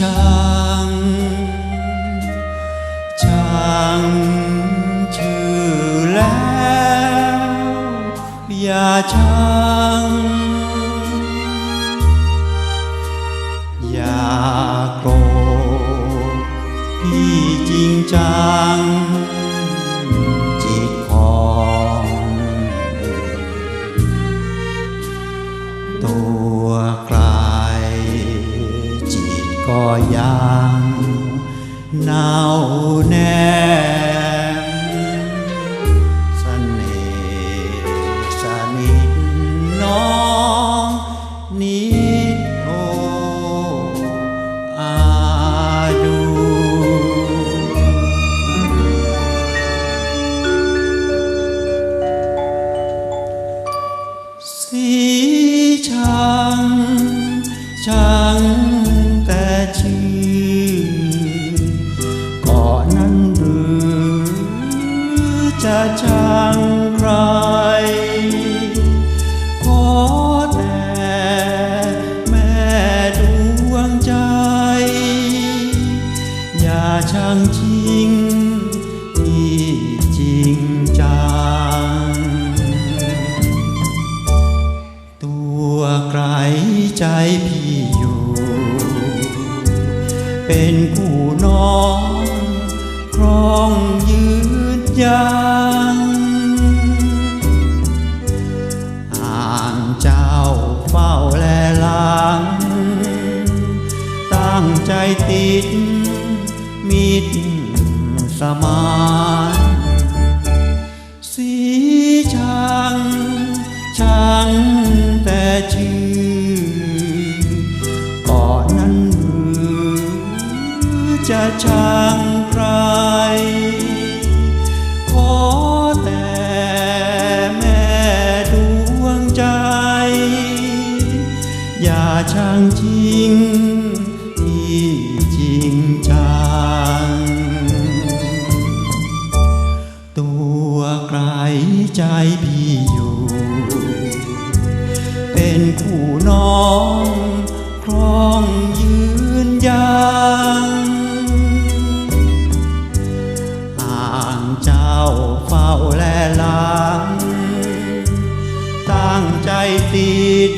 จังจังชื่อแล้วอย่าจัง อย่าโกรธพี่จริงจัง จิตของตัวกลา ยังหนาวแน่เสน่ห์สนิทน้องนิดโออาดู สีช่างช่าง ช่างใคร ขอแต่แม่ดวงใจ อย่าช่างจริงที่จริงจัง ตัวไกลใจพี่อยู่ เป็นคู่น้องครองยืน ยังห่างเจ้าเฝ้าแลหลัง ตั้งใจติด มิตรสมานสีช่างช่างแต่ชื่อก่อนนั้นหรือจะช่างใคร ช่างจริงที่จริงจัง ตัวไกลใจพี่อยู่ เป็นคู่น้อง เจ้าเฝ้าแลลางตั้งใจติด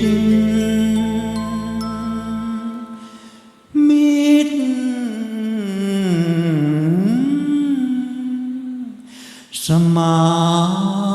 มิตรสมา